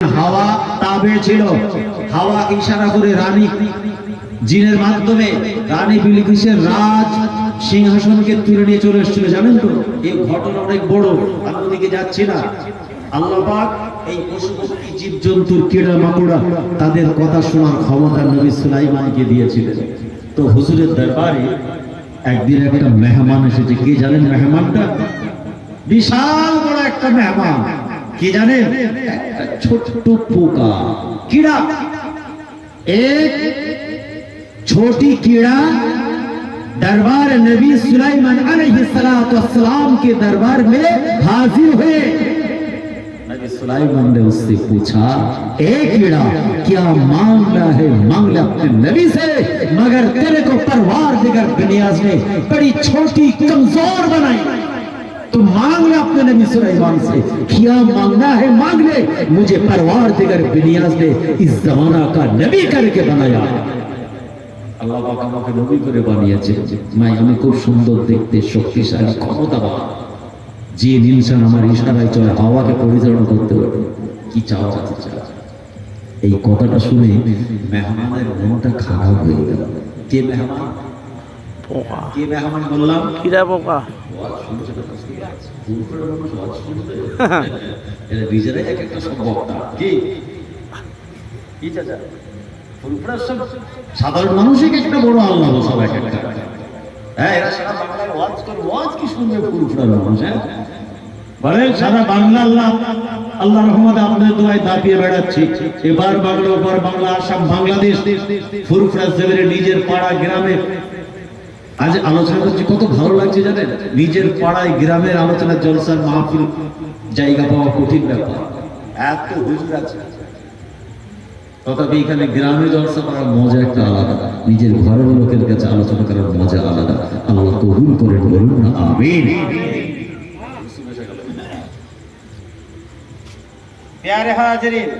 হাওয়া তাবে ছিল। হাওয়া ইশারা করে রানী জিনের মাধ্যমে রানী বিলিকিসের রাজ সিংহাসনকে তুলে নিয়ে চলে এসেছিল, জানেন তো? এই ঘটনা অনেক বড়, আমি ওদিকে যাচ্ছি না। আল্লাহ পাক এই পশু পক্ষী জীবজন্তুর কীড়া মাকুড়া তাদের কথা শোনার ক্ষমতা নবী সুলাইমানকে দিয়েছিলেন। তো হুজুরের দরবারে একদিন একটা মেহমান এসেছে। কে জানেন মেহমানটা? বিশাল বড় একটা মেহমান। কি জানেন একটা ছোট্ট পোকা कीड़ा एक छोटी कीड़ा दरबार नबी सुलाइमान अलैहिस्सलाम के दरबार में हाजिर हुए नबी सुलाइमान ने उससे पूछा ए कीड़ा क्या मांग रहा है मांग ले अपने नबी से मगर तेरे को परवार दिगर बिनियाज ने बड़ी छोटी कमजोर बनाई तो मांग ले अपने नबी सुलेमान से क्या मांगना है मांग ले मुझे परवार दिगर बिनियाज ने इस जमाना का नबी करके बनाया আল্লাহ পাক আমাকে নবী করে বানিয়েছে মাই আমি খুব সুন্দর দেখতে শক্তিশালী ক্ষমতাবান যে ইনসান আমার ইশারায় চলে হাওয়াকে পরিচালনা করতে পারে কি চাওয়া আছে চাওয়া এই কথাটা শুনে মেহমানের মনটা খারাপ হয়ে গেল কে মেহমান পোকা কে মেহমান বললাম কিরা পোকা সাধারণ মানুষই একটা বড় আল্লাহ সব এক একটা। হ্যাঁ এরা ওয়াজ ওয়াজ মানুষ হ্যাঁ? বাংলা আল্লাহ আল্লাহ রহমতে আপনাদের দোয়ায় দাপিয়ে বেড়াচ্ছি। এবার বাংলা বাংলা, আসাম, বাংলাদেশ, ফুরফুরা সেবের নিজের পাড়া, গ্রামে আজ আলোচনা করছি, কত ভালো লাগছে জানেন? নিজের পাড়ায় গ্রামের আলোচনা জলসার মাহফিল, জায়গা পাওয়া কঠিন ব্যাপার। এত হুজুর আছে। তথাপি এখানে গ্রামে জলসা করার মজা একটা আলাদা। নিজের ঘরের লোকের কাছে আলোচনা করার মজা আলাদা। আল্লাহ কবুল বলুন না হাজরিন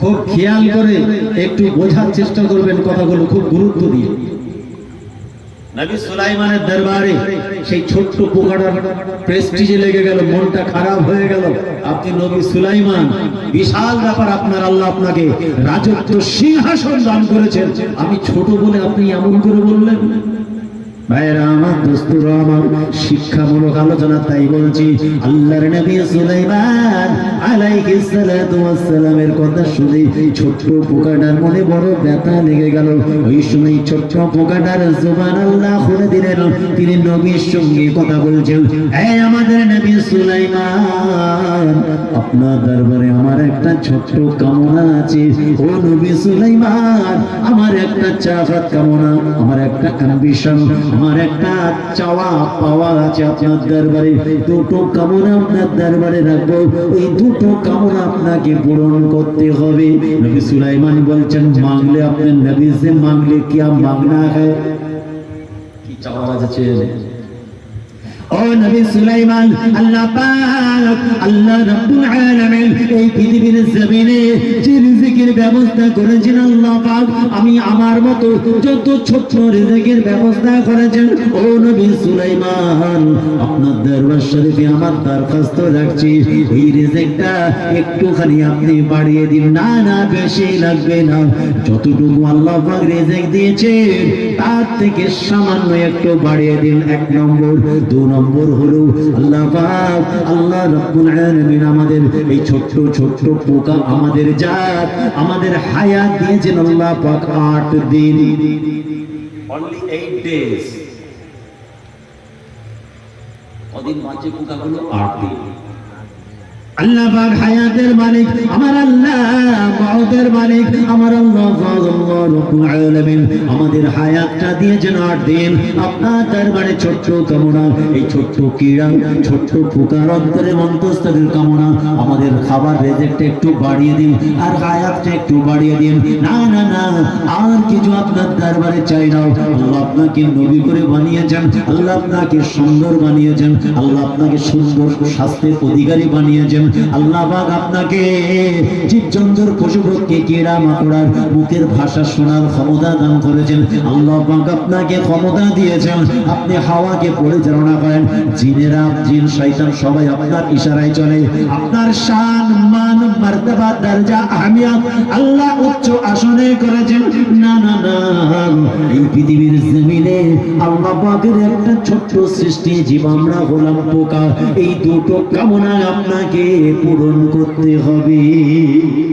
খুব খেয়াল করে একটু বোঝার চেষ্টা করবেন কথাগুলো খুব গুরুত্ব দিয়ে। নবী সুলাইমানের দরবারে সেই ছোট্ট পোকাটার প্রেস্টিজে লেগে গেল, মনটা খারাপ হয়ে গেল। আপনি নবী সুলাইমান, বিশাল ব্যাপার আপনার, আল্লাহ আপনাকে রাজত্ব সিংহাসন দান করেছেন। আমি ছোট বলে আপনি এমন করে বললেন? আমার শিক্ষামূলক আলোচনা তাই বলছি, আল্লাহর নবী সুলাইমান আলাইহিস সালাতু ওয়াস কথা শুনে ছোট্ট পোকাটার মনে বড় ব্যথা লেগে গেল। ওই সময় ছোট্ট পোকাটার জবান আল্লাহ খুলে দিলেন। তিনি নবীর সঙ্গে কথা বলছেন, এই আমাদের নবী সুলাইমান, আপনার দরবারে আমার একটা ছোট্ট কামনা আছে। ও নবী সুলাইমান, আমার একটা চাহাত কামনা, আমার একটা অ্যাম্বিশন আমার একটা চাওয়া পাওয়া আছে আপনার দরবারে। দুটো কামনা আপনার দরবারে রাখব। এই দুটো কামনা আপনাকে পূরণ করতে হবে। নবী সুলাইমান বলছেন মাংলে আপনার নবী সে মাংলে কি মাংনা হ্যাঁ। কি চাওয়া আছে? ও নবী সুলাইমান, আল্লাহ পাক, আল্লাহ রাব্বুল আলামিন এই পৃথিবীর জমিনে যে রিজিকের ব্যবস্থা করেছেন আল্লাহ পাক, আমি আমার মতো যত ছোট রিজিকের ব্যবস্থা করেছেন, ও নবী সুলাইমান, আপনার দরবার শরীফে আমার দরখাস্ত রাখছি। এই রিজিকটা একটুখানি আপনি বাড়িয়ে দিন। না না, বেশি লাগবে না। যতটুকু আল্লাহ পাক রিজিক দিয়েছেন, তার থেকে সামান্য একটু বাড়িয়ে দিন। এক নম্বর। দু নম্বর হলো আল্লাহ পাক আল্লাহ রাব্বুল আলামিন আমাদের এই ছোট্ট ছোট্ট পোকা আমাদের জাত আমাদের হায়াত দিয়েছেন আল্লাহ পাক আট দিন। অনলি এইট ডেজ কদিন বাঁচে পোকাগুলো? আট দিন। আল্লাহ পাক হায়াতের মালিক আমার আল্লাহ মওতের মালিক, আমার আল্লাহ রব্বুল আলামিন আমাদের হায়াতটা দিয়েছেন আট দিন। আপনার দরবারে ছোট্ট কামনা, এই ছোট্ট কীড়া ছোট্ট পোকার অন্তরে অন্তস্তরের কামনা, আমাদের খাবার রেজেক্টটা একটু বাড়িয়ে দিন আর হায়াতটা একটু বাড়িয়ে দিন। না না না, আর কিছু আপনার দরবারে চাই না। আল্লাহ আপনাকে নবী করে বানিয়েছেন, আল্লাহ আপনাকে সুন্দর বানিয়েছেন, আল্লাহ আপনাকে সুন্দর স্বাস্থ্যের অধিকারী বানিয়েছেন। আল্লাহ পাক আপনাকে জীবজন্তুর পশুপক্ষী মুখের ভাষা শোনার ক্ষমতা দান করেছেন? আল্লাহ আপনাকে ক্ষমতা দিয়েছেন। আপনি হাওয়াকে পরিচালনা করেন। জিনেরা জিন সবাই আপনার ইশারায় চলে। আপনার শান, মান একটা ছোট্ট সৃষ্টি জীব আমরা এই দুটো আপনাকে পূরণ করতে হবে।